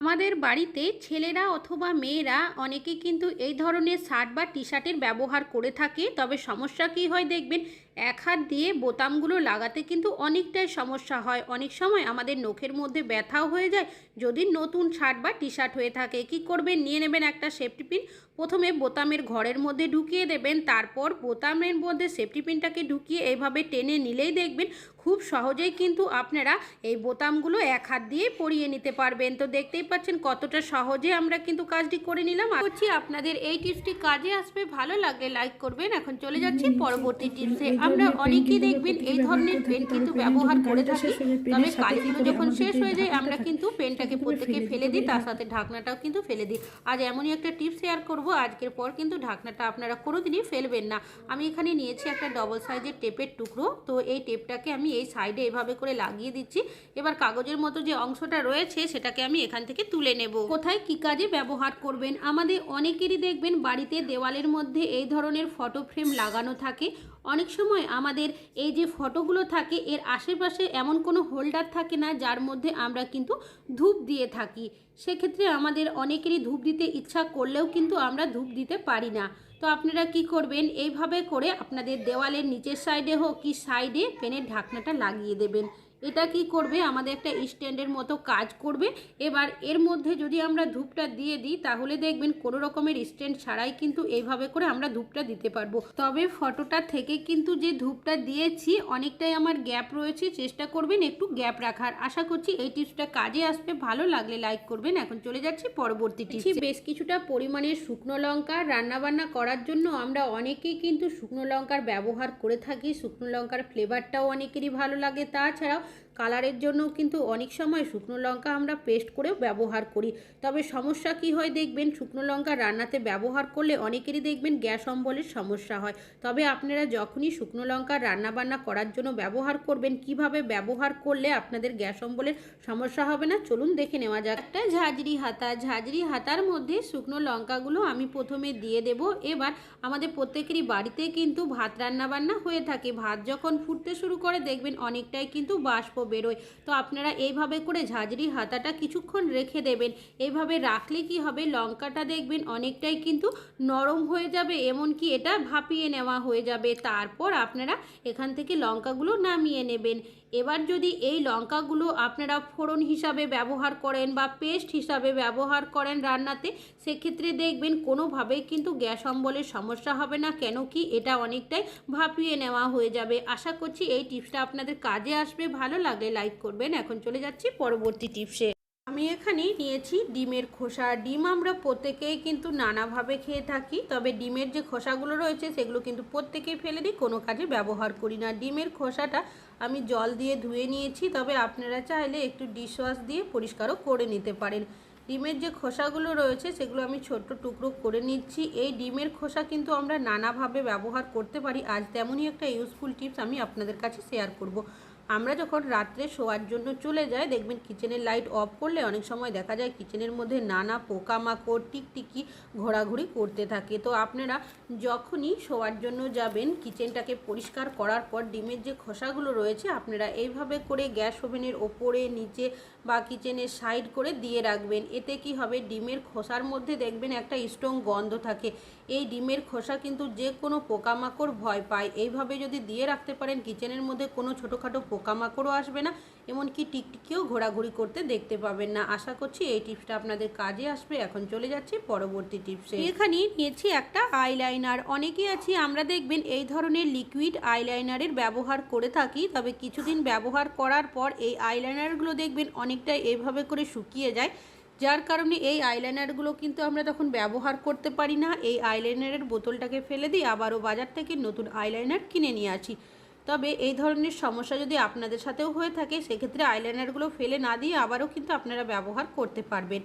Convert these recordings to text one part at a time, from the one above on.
আমাদের বাড়িতে ছেলেরা অথবা মেয়েরা অনেকে কিন্তু এই ধরনের শার্ট বা টি শার্টের ব্যবহার করে থাকে। তবে সমস্যা কি হয় দেখবেন, এক হাত দিয়ে বোতামগুলো লাগাতে কিন্তু অনেকটাই সমস্যা হয়। অনেক সময় আমাদের নখের মধ্যে ব্যথাও হয়ে যায়। যদি নতুন শার্ট বা টি শার্ট হয়ে থাকে, কি করবেন? নিয়ে নেবেন একটা সেফটি পিন। প্রথমে বোতামের ঘরের মধ্যে ঢুকিয়ে দেবেন তারপর বোতামের মধ্যে সেফটি পিনটাকে ঢুকিয়ে এইভাবে টেনে নিলেই দেখবেন খুব সহজেই কিন্তু আপনারা এই বোতামগুলো এক হাত দিয়ে পরিয়ে নিতে পারবেন। তো দেখতেই পাচ্ছেন কতটা সহজে আমরা কিন্তু কাজটি করে নিলাম। আর করছি আপনাদের এই টিপসটি কাজে আসবে ভালো লাগলে লাইক করবেন। এখন চলে যাচ্ছি পরবর্তী টিপসে। আমরা অনেকেই দেখবেন এই ধরনের পেন কিন্তু ব্যবহার করে থাকি। তবে কালিগুলো যখন শেষ হয়ে যায় আমরা কিন্তু পেনটাকে প্রত্যেকে ফেলে দিই তার সাথে ঢাকনাটাও কিন্তু ফেলে দিই। আজ এমনই একটা টিপস শেয়ার করব আজকের পর কিন্তু ঢাকনাটা আপনারা কোনো দিনই ফেলবেন না। আমি এখানে নিয়েছি একটা ডবল সাইজের টেপের টুকরো। তো এই টেপটাকে আমি এই সাইডে এভাবে করে লাগিয়ে দিচ্ছি। এবার কাগজের মতো যে অংশটা রয়েছে, সেটাকে আমি এখান থেকে তুলে নেব। কোথায় কি কাজে ব্যবহার করবেন? আমাদের অনেকেরই দেখবেন বাড়িতে দেওয়ালের মধ্যে এই ধরনের ফটো ফ্রেম লাগানো থাকে। অনেক সময় আমাদের এই যে ফটোগুলো থাকে, এর আশেপাশে এমন কোনো হোল্ডার থাকে না, যার মধ্যে আমরা কিন্তু ধূপ দিয়ে থাকি। সেক্ষেত্রে আমাদের অনেকেরই ধূপ দিতে ইচ্ছা করলেও কিন্তু আমরা ধূপ দিতে পারি না। তো আপনারা কি করবেন? এইভাবে করে আপনাদের দেওয়ালের নিচের সাইডে হোক কি সাইডে পেনের ঢাকনাটা লাগিয়ে দেবেন। এটা কি করবে? আমাদের একটা স্ট্যান্ডের মতো কাজ করবে। এবার এর মধ্যে যদি আমরা ধূপটা দিয়ে দিই তাহলে দেখবেন কোনো রকমের স্ট্যান্ড ছাড়াই কিন্তু এইভাবে করে আমরা ধূপটা দিতে পারব। তবে ফটোটা থেকে কিন্তু যে ধূপটা দিয়েছি অনেকটাই আমার গ্যাপ রয়েছে। চেষ্টা করবেন একটু গ্যাপ রাখার। আশা করছি এই টিপসটা কাজে আসবে। ভালো লাগলে লাইক করবেন। এখন চলে যাচ্ছি পরবর্তী টিপস। বেশ কিছুটা পরিমাণে শুকনো লঙ্কা রান্নাবান্না করার জন্য আমরা অনেকেই কিন্তু শুকনো লঙ্কার ব্যবহার করে থাকি। শুকনো লঙ্কার ফ্লেভারটাও অনেকেরই ভালো লাগে। তাছাড়াও কালারের জন্য কিন্তু অনেক সময় শুকনো লঙ্কা আমরা পেস্ট করেও ব্যবহার করি। তবে সমস্যা কি হয় দেখবেন, শুকনো লঙ্কা রান্নাতে ব্যবহার করলে অনেকেরই দেখবেন গ্যাস অম্বলের সমস্যা হয়। তবে আপনারা যখনই শুকনো লঙ্কা রান্নাবান্না করার জন্য ব্যবহার করবেন, কীভাবে ব্যবহার করলে আপনাদের গ্যাস অম্বলের সমস্যা হবে না, চলুন দেখে নেওয়া যাক। একটা ঝাঁঝরি হাতা, ঝাঁঝরি হাতার মধ্যে শুকনো লঙ্কাগুলো আমি প্রথমে দিয়ে দেব। এবার আমাদের প্রত্যেকেরই বাড়িতে কিন্তু ভাত রান্নাবান্না হয়ে থাকে। ভাত যখন ফুটতে শুরু করে দেখবেন অনেকটাই কিন্তু বাষ্প বেরোয়। তো আপনারা এইভাবে করে ঝাঁঝরি হাতাটা কিছুক্ষণ রেখে দেবেন। এইভাবে রাখলে কি হবে? লঙ্কাটা দেখবেন অনেকটাই কিন্তু নরম হয়ে যাবে, এমনকি এটা ভাপিয়ে নেওয়া হয়ে যাবে। তারপর আপনারা এখান থেকে লঙ্কাগুলো নামিয়ে নেবেন। এবার যদি এই লঙ্কাগুলো আপনারা ফোড়ন হিসাবে ব্যবহার করেন বা পেস্ট হিসাবে ব্যবহার করেন রান্নাতে, সেক্ষেত্রে দেখবেন কোনোভাবেই কিন্তু গ্যাস অম্বলের সমস্যা হবে না, কেন কি এটা অনেকটাই ভাপিয়ে নেওয়া হয়ে যাবে। আশা করছি এই টিপসটা আপনাদের কাজে আসবে। ভালো লাগলে লাইক করবেন। এখন চলে যাচ্ছি পরবর্তী টিপসে। আমি এখানে নিয়েছি ডিমের খোসা। ডিম আমরা প্রত্যেকেই কিন্তু নানাভাবে খেয়ে থাকি, তবে ডিমের যে খোসাগুলো রয়েছে সেগুলো কিন্তু প্রত্যেকেই ফেলে দিই, কোনো কাজে ব্যবহার করি না। ডিমের খোসাটা আমি জল দিয়ে ধুয়ে নিয়েছি, তবে আপনারা চাইলে একটু ডিশওয়াশ দিয়ে পরিষ্কারও করে নিতে পারেন। ডিমের যে খোসাগুলো রয়েছে সেগুলো আমি ছোট্ট টুকরো করে নিচ্ছি। এই ডিমের খোসা কিন্তু আমরা নানাভাবে ব্যবহার করতে পারি। আজ তেমনই একটা ইউজফুল টিপস আমি আপনাদের কাছে শেয়ার করব। আমরা যখন রাত্রে শোয়ার জন্য চলে যাই, দেখবেন কিচেনের লাইট অফ করলে অনেক সময় দেখা যায় কিচেনের মধ্যে নানা পোকামাকড়, টিকটিকি ঘোরাঘুরি করতে থাকে। তো আপনারা যখনই শোয়ার জন্য যাবেন কিচেনটাকে পরিষ্কার করার পর ডিমের যে খোসাগুলো রয়েছে, আপনারা এইভাবে করে গ্যাস ওভেনের ওপরে, নিচে বা কিচেনের সাইড করে দিয়ে রাখবেন। এতে কি হবে, ডিমের খোসার মধ্যে দেখবেন একটা স্ট্রং গন্ধ থাকে। এই ডিমের খোসা কিন্তু যে কোনো পোকামাকড় ভয় পায়। এইভাবে যদি দিয়ে রাখতে পারেন কিচেনের মধ্যে কোনো ছোটোখাটো পোকামাকড়ও আসবে না, এমনকি টিকটিকিও ঘোরাঘুরি করতে দেখতে পাবেন না। আশা করছি এই টিপসটা আপনাদের কাজে আসবে। এখন চলে যাচ্ছি পরবর্তী টিপসে। এখানে নিয়েছি একটা আইলাইনার। অনেকেই আছি, আমরা দেখবেন এই ধরনের লিকুইড আইলাইনারের ব্যবহার করে থাকি, তবে কিছুদিন ব্যবহার করার পর এই আইলাইনারগুলো দেখবেন অনেকটা এইভাবে করে শুকিয়ে যায়। যার কারণে এই আইলাইনারগুলো কিন্তু আমরা তখন ব্যবহার করতে পারি না। এই আইলাইনারের বোতলটাকে ফেলে দিই আবারও বাজার থেকে নতুন আইলাইনার কিনে নিয়ে আসি। তবে এই ধরনের সমস্যা যদি আপনাদের সাথেও হয়ে থাকে, সেক্ষেত্রে আইলাইনারগুলো ফেলে না দিয়ে আবারও কিন্তু আপনারা ব্যবহার করতে পারবেন।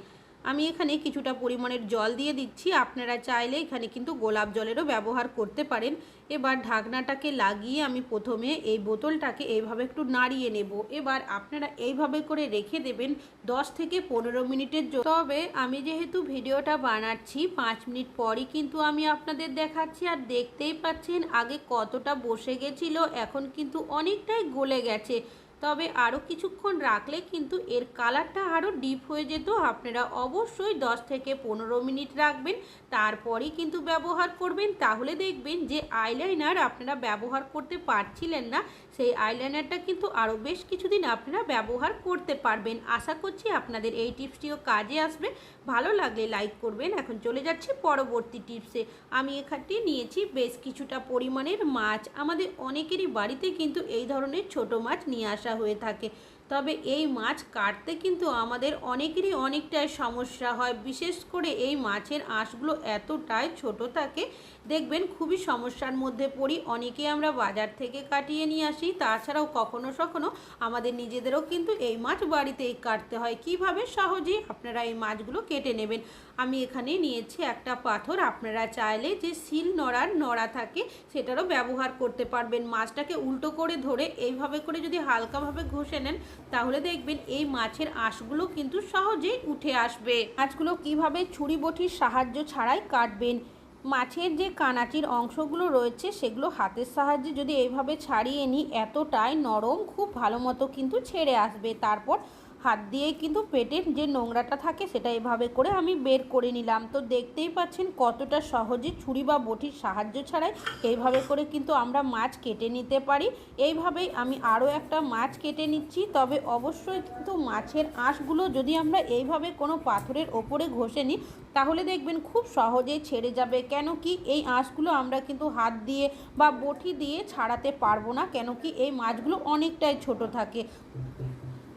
আমি এখানে কিছুটা পরিমাণের জল দিয়ে দিচ্ছি। আপনারা চাইলে এখানে কিন্তু গোলাপ জলেরও ব্যবহার করতে পারেন। এবার ঢাকনাটাকে লাগিয়ে আমি প্রথমে এই বোতলটাকে এইভাবে একটু নাড়িয়ে নেব। এবার আপনারা এইভাবে করে রেখে দেবেন 10 থেকে পনেরো মিনিটের জন্য। তবে আমি যেহেতু ভিডিওটা বানাচ্ছি, পাঁচ মিনিট পরই কিন্তু আমি আপনাদের দেখাচ্ছি। আর দেখতেই পাচ্ছেন, আগে কতটা বসে গেছিল, এখন কিন্তু অনেকটাই গলে গেছে। তবে আরও কিছুক্ষণ রাখলে কিন্তু এর কালারটা আরও ডিপ হয়ে যেত। আপনারা অবশ্যই 10 থেকে পনেরো মিনিট রাখবেন, তারপরেই কিন্তু ব্যবহার করবেন। তাহলে দেখবেন যে আইলাইনার আপনারা ব্যবহার করতে পারছিলেন না, সেই আইলাইনারটা কিন্তু আরও বেশ কিছুদিন আপনারা ব্যবহার করতে পারবেন। আশা করছি আপনাদের এই টিপসটিও কাজে আসবে। ভালো লাগলে লাইক করবেন। এখন চলে যাচ্ছি পরবর্তী টিপসে। আমি এখানটি নিয়েছি বেশ কিছুটা পরিমাণের মাছ। আমাদের অনেকেরই বাড়িতে কিন্তু এই ধরনের ছোট মাছ নিয়ে আসা হয়ে থাকে। তবে এই মাছ কাটতে কিন্তু আমাদের অনেকেরই অনেকটাই সমস্যা হয়। বিশেষ করে এই মাছের আঁশগুলো এতটাই ছোট থাকে, দেখবেন খুবই সমস্যার মধ্যে পড়ি। অনেকে আমরা বাজার থেকে কাটিয়ে নিয়ে আসি, তাছাড়াও কখনো কখনো আমাদের নিজেদেরও কিন্তু এই মাছ বাড়িতেই কাটতে হয়। কীভাবে? সহজেই আপনারা এই মাছগুলো কেটে নেবেন। আমি এখানে নিয়েছি একটা পাথর। আপনারা চাইলে যে শিল নড়ার নড়া থাকে, সেটারও ব্যবহার করতে পারবেন। মাছটাকে উল্টো করে ধরে এইভাবে করে যদি হালকাভাবে ঘষে নেন, তাহলে দেখবেন এই মাছের আঁশগুলো কিন্তু সহজেই উঠে আসবে। মাছগুলো কীভাবে ছুরি বটির সাহায্য ছাড়াই কাটবেন? মাছের যে কানাচির অংশগুলো রয়েছে, সেগুলো হাতের সাহায্যে যদি এইভাবে ছাড়িয়ে নিই, এতটাই নরম, খুব ভালো মতো কিন্তু ছেড়ে আসবে। তারপর হাত দিয়ে কিন্তু পেটের যে নোংরাটা থাকে সেটা এভাবে করে আমি বের করে নিলাম। তো দেখতেই পাচ্ছেন কতটা সহজে ছুরি বা বটির সাহায্য ছাড়াই এইভাবে করে কিন্তু আমরা মাছ কেটে নিতে পারি। এইভাবেই আমি আরও একটা মাছ কেটে নিচ্ছি। তবে অবশ্যই কিন্তু মাছের আঁশগুলো যদি আমরা এইভাবে কোনো পাথরের ওপরে ঘষে নিই, তাহলে দেখবেন খুব সহজেই ছেড়ে যাবে। কেন কি এই আঁশগুলো আমরা কিন্তু হাত দিয়ে বা বটি দিয়ে ছাড়াতে পারব না। কেন কি এই মাছগুলো অনেকটাই ছোট থাকে।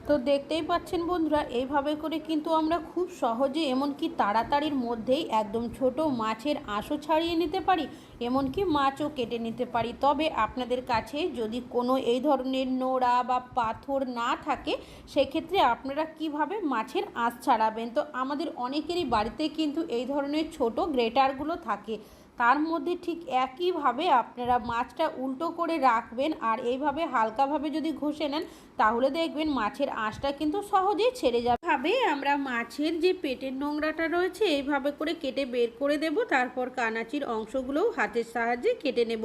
তো দেখতেই পাচ্ছেন বন্ধুরা এইভাবে করে কিন্তু আমরা খুব সহজে এমনকি তাড়াতাড়ির মধ্যেই একদম ছোট মাছের আঁশও ছাড়িয়ে নিতে পারি, এমনকি মাছও কেটে নিতে পারি। তবে আপনাদের কাছে যদি কোনো এই ধরনের নোড়া বা পাথর না থাকে, সেক্ষেত্রে আপনারা কীভাবে মাছের আঁশ ছাড়াবেন? তো আমাদের অনেকেরই বাড়িতে কিন্তু এই ধরনের ছোট গ্রেটারগুলো থাকে। তার মধ্যে ঠিক একইভাবে আপনারা মাছটা উল্টো করে রাখবেন আর এইভাবে হালকাভাবে যদি ঘষে নেন, তাহলে দেখবেন মাছের আঁশটা কিন্তু সহজেই ছেড়ে যাবে। ভাবে আমরা মাছের যে পেটের নোংরাটা রয়েছে, এইভাবে করে কেটে বের করে দেব, তারপর কানাচির অংশগুলোও হাতের সাহায্যে কেটে নেব।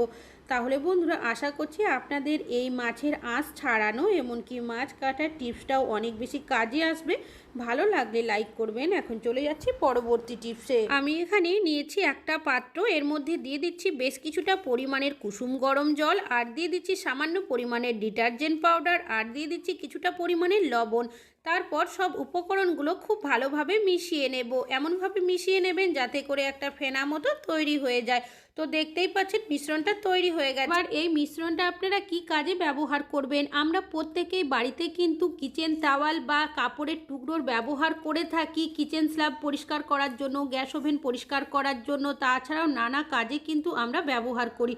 তাহলে বন্ধুরা, আশা করছি আপনাদের এই মাছের আঁশ ছাড়ানো এমনকি মাছ কাটার টিপসটাও অনেক বেশি কাজে আসবে। ভালো লাগলে লাইক করবেন। এখন চলে যাচ্ছি পরবর্তী টিপসে আমি এখানে নিয়েছি একটা পাত্র, এর মধ্যে দিয়ে দিচ্ছি বেশ কিছুটা পরিমাণের কুসুম গরম জল, আর দিয়ে দিচ্ছি সামান্য পরিমাণের ডিটারজেন্ট পাউডার আর দিয়ে দিচ্ছি কিছুটা পরিমাণের লবণ। তারপর সব উপকরণগুলো খুব ভালোভাবে মিশিয়ে নেব। এমনভাবে মিশিয়ে নেবেন যাতে করে একটা ফেনা মতো তৈরি হয়ে যায়। তো দেখতেই পাচ্ছেন মিশ্রণটা তৈরি হয়ে গেছে। আর এই মিশ্রণটা আপনারা কি কাজে ব্যবহার করবেন? আমরা প্রত্যেকেই বাড়িতে কিন্তু কিচেন টাওয়াল বা কাপড়ের টুকরোর ব্যবহার করে থাকি কিচেন স্ল্যাব পরিষ্কার করার জন্য গ্যাস ওভেন পরিষ্কার করার জন্য, তাছাড়াও নানা কাজে কিন্তু আমরা ব্যবহার করি।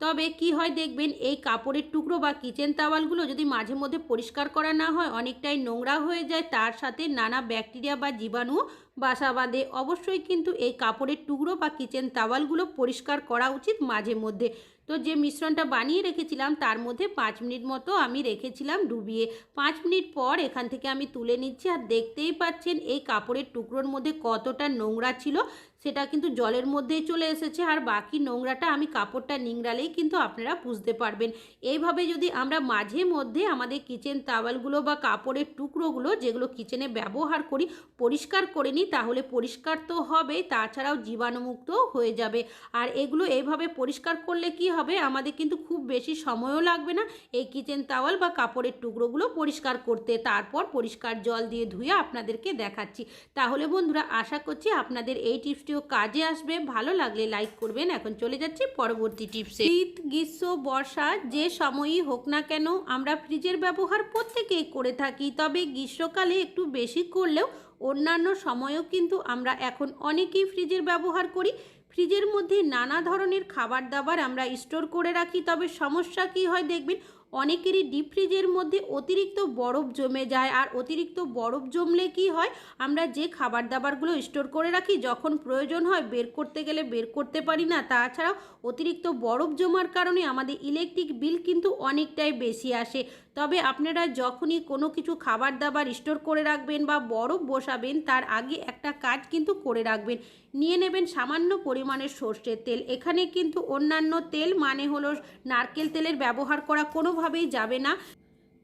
তবে কি হয় দেখবেন, এই কাপড়ের টুকরো বা কিচেন তাওয়ালগুলো যদি মাঝে মধ্যে পরিষ্কার করা না হয়, অনেকটাই নোংরা হয়ে যায়, তার সাথে নানা ব্যাকটেরিয়া বা জীবাণু বাসা বাঁধে। অবশ্যই কিন্তু এই কাপড়ের টুকরো বা কিচেন তাওয়ালগুলো পরিষ্কার করা উচিত মাঝে মধ্যে। তো যে মিশ্রণটা বানিয়ে রেখেছিলাম, তার মধ্যে পাঁচ মিনিট মতো আমি রেখেছিলাম ডুবিয়ে। পাঁচ মিনিট পর এখান থেকে আমি তুলে নিচ্ছি, আর দেখতেই পাচ্ছেন এই কাপড়ের টুকরোর মধ্যে কতটা নোংরা ছিল সেটা কিন্তু জলের মধ্যেই চলে এসেছে আর বাকি নোংরাটা আমি কাপড়টা নিংড়ালেই কিন্তু আপনারা বুঝতে পারবেন। এইভাবে যদি আমরা মাঝে মধ্যে আমাদের কিচেন তাওয়ালগুলো বা কাপড়ের টুকরোগুলো যেগুলো কিচেনে ব্যবহার করি, পরিষ্কার করে নিই, তাহলে পরিষ্কার তো হবে, তাছাড়াও জীবাণুমুক্ত হয়ে যাবে। আর এগুলো এইভাবে পরিষ্কার করলে কি হবে? আমাদের কিন্তু খুব বেশি সময়ও লাগবে না এই কিচেন তাওয়াল বা কাপড়ের টুকরোগুলো পরিষ্কার করতে। তারপর পরিষ্কার জল দিয়ে ধুয়ে আপনাদেরকে দেখাচ্ছি। তাহলে বন্ধুরা, আশা করছি আপনাদের এই টিপসটিও কাজে আসবে। ভালো লাগলে লাইক করবেন। এখন চলে যাচ্ছি পরবর্তী টিপসে শীত, গ্রীষ্ম, বর্ষা যে সময়ই হোক না কেন, আমরা ফ্রিজের ব্যবহার প্রত্যেকেই করে থাকি। তবে গ্রীষ্মকালে একটু বেশি করলেও অন্যান্য সময়ও কিন্তু আমরা এখন অনেকেই ফ্রিজের ব্যবহার করি। ফ্রিজের মধ্যে নানা ধরনের খাবার দাবার আমরা স্টোর করে রাখি। তবে সমস্যা কি হয় দেখবেন অনেকেরই ডিপ ফ্রিজের মধ্যে অতিরিক্ত বরফ জমে যায়। আর অতিরিক্ত বরফ জমলে কি হয়? আমরা যে খাবার দাবারগুলো স্টোর করে রাখি, যখন প্রয়োজন হয় বের করতে গেলে বের করতে পারি না। তাছাড়াও অতিরিক্ত বরফ জমার কারণে আমাদের ইলেকট্রিক বিল কিন্তু অনেকটাই বেশি আসে। তবে আপনারা যখনই কোনো কিছু খাবার দাবার স্টোর করে রাখবেন বা বরফ বসাবেন, তার আগে একটা কাজ কিন্তু করে রাখবেন। নিয়ে নেবেন সামান্য পরিমাণের সর্ষের তেল। এখানে কিন্তু অন্যান্য তেল মানে হলো নারকেল তেলের ব্যবহার করা কোনোভাবেই যাবে না।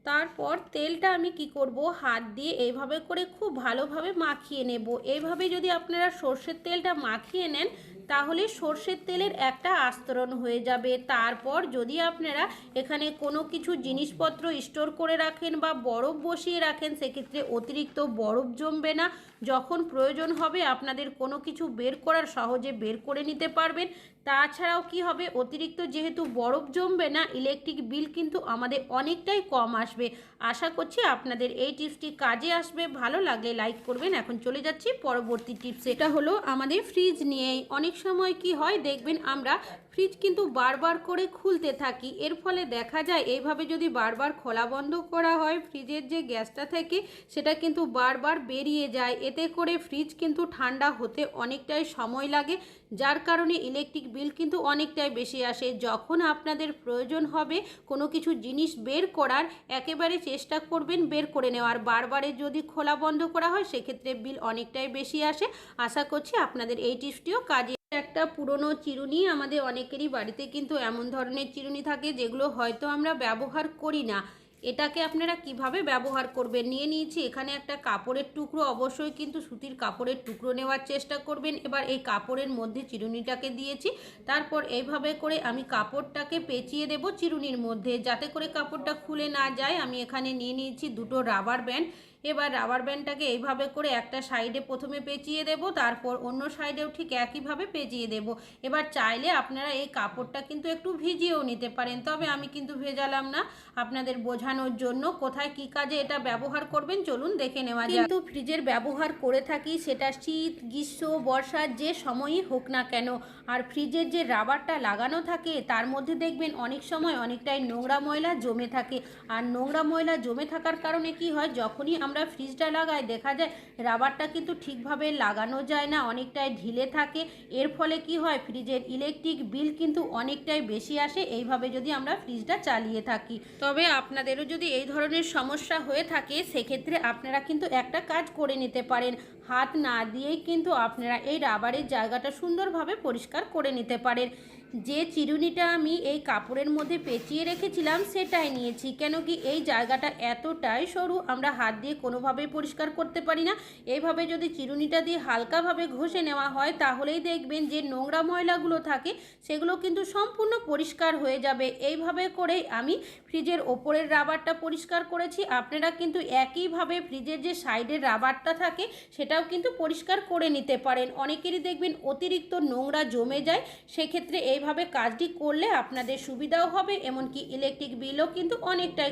তারপর তেলটা আমি কি করব? হাত দিয়ে এইভাবে করে খুব ভালোভাবে মাখিয়ে নেব। এইভাবে যদি আপনারা সর্ষের তেলটা মাখিয়ে নেন তাহলে সর্ষের তেলের একটা আস্তরণ হয়ে যাবে। তারপর যদি আপনারা এখানে কোনো কিছু জিনিসপত্র স্টোর করে রাখেন বা বরফ বসিয়ে রাখেন, সেক্ষেত্রে অতিরিক্ত বরফ জমবে না। যখন প্রয়োজন হবে আপনাদের কোনো কিছু বের করার সহজে বের করে নিতে পারবেন। তাছাড়াও কি হবে? অতিরিক্ত যেহেতু বরফ জমবে না ইলেকট্রিক বিল কিন্তু আমাদের অনেকটাই কম আসবে। আশা করছি আপনাদের এই টিপসটি কাজে আসবে। ভালো লাগলে লাইক করবেন। এখন চলে যাচ্ছি পরবর্তী টিপস। এটা হলো আমাদের ফ্রিজ নিয়েই অনেক সময় কি হয় দেখবেন আমরা ফ্রিজ কিন্তু বারবার করে খুলতে থাকি। এর ফলে দেখা যায়, এইভাবে যদি বারবার খোলা বন্ধ করা হয়, ফ্রিজের যে গ্যাসটা থেকে, সেটা কিন্তু বারবার বেরিয়ে যায়। এতে করে ফ্রিজ কিন্তু ঠান্ডা হতে অনেকটাই সময় লাগে, যার কারণে ইলেকট্রিক বিল কিন্তু অনেকটাই বেশি আসে। যখন আপনাদের প্রয়োজন হবে কোনো কিছু জিনিস বের করার, একেবারে চেষ্টা করবেন বের করে নেওয়ার। বারবারে যদি খোলা বন্ধ করা হয়, সেক্ষেত্রে বিল অনেকটাই বেশি আসে। আশা করছি আপনাদের এই টিপসটিও কাজে একটা পুরনো চিরুনি আমাদের অনেকেরই বাড়িতে কিন্তু এমন ধরনের চিরুনি থাকে যেগুলো হয়তো আমরা ব্যবহার করি না। এটাকে আপনারা কীভাবে ব্যবহার করবেন? নিয়ে নিয়েছি এখানে একটা কাপড়ের টুকরো। অবশ্যই কিন্তু সুতির কাপড়ের টুকরো নেওয়ার চেষ্টা করবেন। এবার এই কাপড়ের মধ্যে চিরুনিটাকে দিয়েছি। তারপর এইভাবে করে আমি কাপড়টাকে পেঁচিয়ে দেব চিরুনির মধ্যে। যাতে করে কাপড়টা খুলে না যায়, আমি এখানে নিয়ে নিয়েছি দুটো রাবার ব্যান্ড। এবার রাবার ব্যান্ডটাকে এইভাবে করে একটা সাইডে প্রথমে পেঁচিয়ে দেব, তারপর অন্য সাইডেও ঠিক একইভাবে পেঁচিয়ে দেব। এবার চাইলে আপনারা এই কাপড়টা কিন্তু একটু ভিজিয়েও নিতে পারেন, তবে আমি কিন্তু ভেজালাম না। আপনাদের বোঝানোর জন্য কোথায় কি কাজে এটা ব্যবহার করবেন চলুন দেখে নেওয়া যায় কিন্তু ফ্রিজের ব্যবহার করে থাকি সেটা শীত, গ্রীষ্ম বর্ষার যে সময়ই হোক না কেন। আর ফ্রিজের যে রাবারটা লাগানো থাকে তার মধ্যে দেখবেন অনেক সময় অনেকটাই নোংরা ময়লা জমে থাকে। আর নোংরা ময়লা জমে থাকার কারণে কি হয়, যখনই আমরা ফ্রিজটা লাগাই, দেখা যায় রাবারটা কিন্তু ঠিকভাবে লাগানো যায় না, অনেকটাই ঢিলে থাকে। এর ফলে কি হয়, ফ্রিজের ইলেকট্রিক বিল কিন্তু অনেকটাই বেশি আসে, এইভাবে যদি আমরা ফ্রিজটা চালিয়ে থাকি। তবে আপনাদেরও যদি এই ধরনের সমস্যা হয়ে থাকে, সেক্ষেত্রে আপনারা কিন্তু একটা কাজ করে নিতে পারেন। হাত না দিয়েই কিন্তু আপনারা এই রাবারের জায়গাটা সুন্দরভাবে পরিষ্কার করে নিতে পারেন। যে চিরুনিটা আমি এই কাপড়ের মধ্যে পেঁচিয়ে রেখেছিলাম, সেটাই নিয়েছি। কেন কি এই জায়গাটা এতটাই সরু, আমরা হাত দিয়ে কোনোভাবেই পরিষ্কার করতে পারি না। এইভাবে যদি চিরুনিটা দিয়ে হালকাভাবে ঘষে নেওয়া হয়, তাহলেই দেখবেন যে নোংরা ময়লাগুলো থাকে, সেগুলো কিন্তু সম্পূর্ণ পরিষ্কার হয়ে যাবে। এইভাবে করেই আমি ফ্রিজের ওপরের রাবারটা পরিষ্কার করেছি। আপনারা কিন্তু একইভাবে ফ্রিজের যে সাইডের রাবারটা থাকে, সেটাও কিন্তু পরিষ্কার করে নিতে পারেন। অনেকেরই দেখবেন অতিরিক্ত নোংরা জমে যায়, সেক্ষেত্রে এইভাবে কাজটি করলে আপনাদের সুবিধাও হবে এমনকি ইলেকট্রিক বিলও কিন্তু অনেকটাই